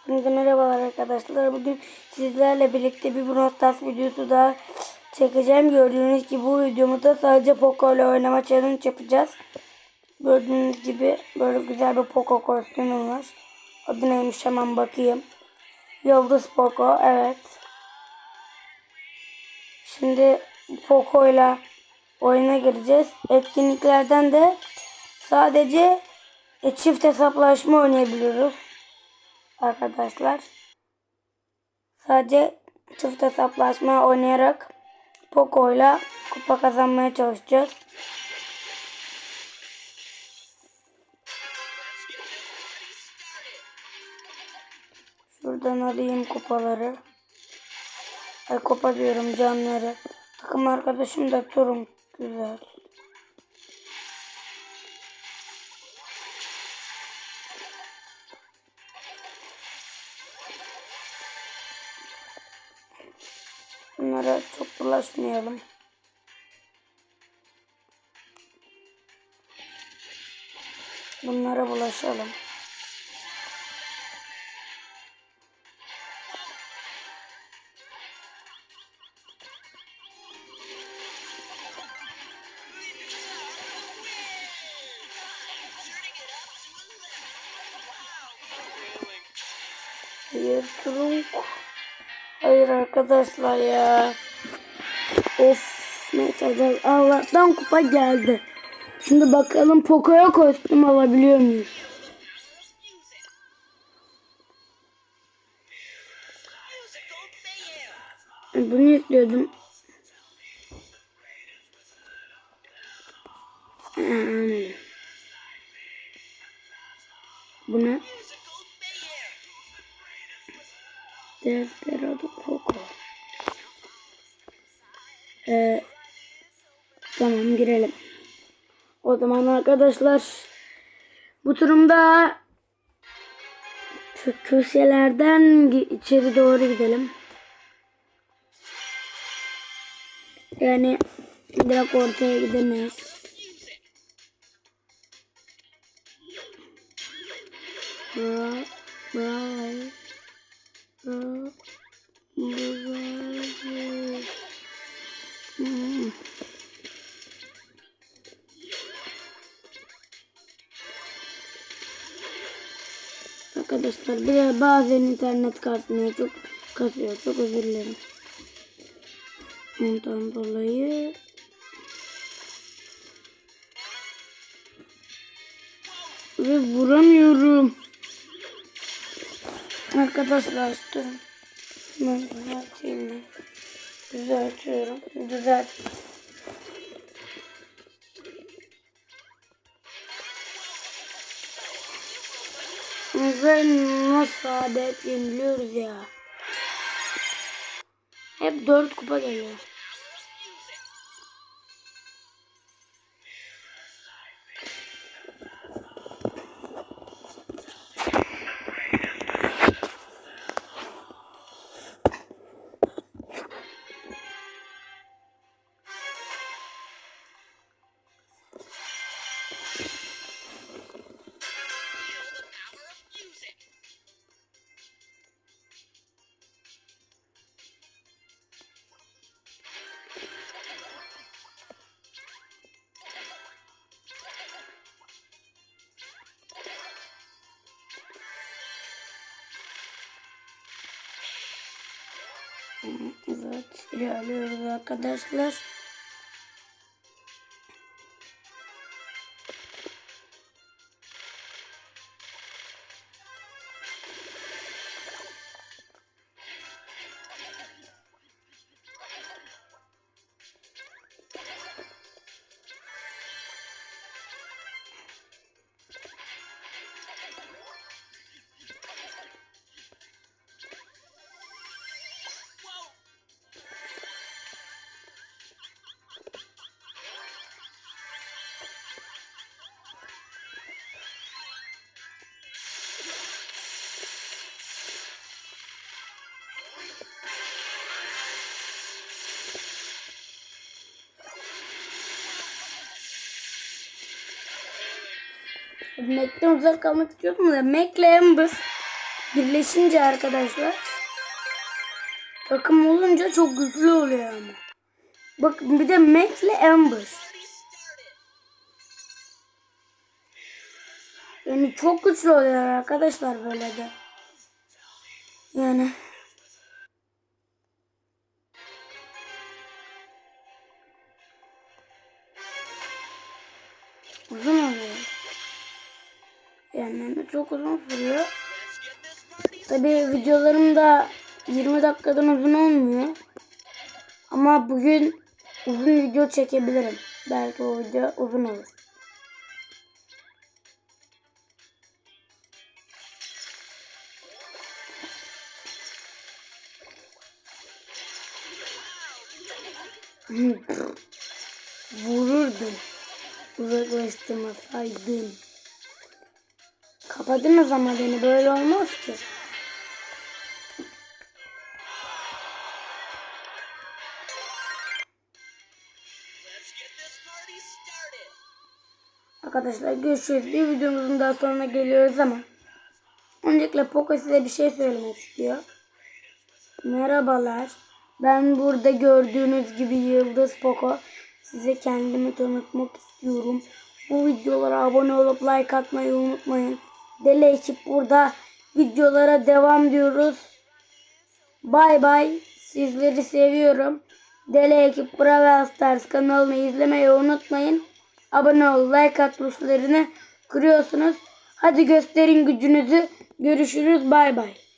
Hepinize merhabalar arkadaşlar. Bugün sizlerle birlikte bir Brawl videosu daha çekeceğim. Gördüğünüz gibi bu videomuzda sadece Poco ile oynama challenge yapacağız. Gördüğünüz gibi böyle güzel bir Poco kostümüm var. Adı neymiş hemen bakayım. Yıldız Poco evet. Şimdi Poco ile oyuna gireceğiz. Etkinliklerden de sadece e, çift hesaplaşma oynayabiliyoruz arkadaşlar. Sadece çift hesaplaşma oynayarak Poco ile kupa kazanmaya çalışacağız. Şuradan alayım kupaları. Ay kupa diyorum canları. Takım arkadaşım da Turum. Güzel. Bunlara çok bulaşmayalım. Bunlara bulaşalım. Hayır Turunk. Hayır arkadaşlar ya. Of. Neyse hadi Allah'tan kupa geldi. Şimdi bakalım Poco'ya kostüm alabiliyor muyuz? Bunu istiyordum. Hmm. Bu ne? Desperado Ee, tamam girelim. O zaman arkadaşlar bu turumda şu köşelerden içeri doğru gidelim. Yani direkt ortaya gidemeyiz. Bra, bra, bra, Arkadaşlar bir de bazen internet kasmıyor çok kasıyor çok özür dilerim. Ondan dolayı ve vuramıyorum. Arkadaşlar durun. Ben düzelteyim ben. Düzeltiyorum. Düzelt. Ve nasıl adet yeniliyoruz ya. Hep dört kupa geliyor. Evet ilerliyoruz arkadaşlar. Mac'ten uzak kalmak istiyordum da Mac'le Amber birleşince arkadaşlar takım olunca çok güçlü oluyor ama. Bak bir de Max ile Amber. Yani çok güçlü oluyor arkadaşlar böyle de. Yani uzun Yani çok uzun sürüyor. Tabi videolarım da 20 dakikadan uzun olmuyor. Ama bugün uzun video çekebilirim. Belki o video uzun olur. Vururdum. Uzaklaştırmasaydın. Kapadınız ama beni böyle olmaz ki. Arkadaşlar görüşürüz. Bir videomuzun daha sonuna geliyoruz ama öncelikle Poco size bir şey söylemek istiyor. Merhabalar. Ben burada gördüğünüz gibi Yıldız Poco. Size kendimi tanıtmak istiyorum. Bu videolara abone olup like atmayı unutmayın. Deli ekip burada videolara devam diyoruz. Bay bay. Sizleri seviyorum. Deli ekip Brawl Stars kanalını izlemeyi unutmayın. Abone ol, like at tuşlarını kırıyorsunuz. Hadi gösterin gücünüzü. Görüşürüz. Bay bay.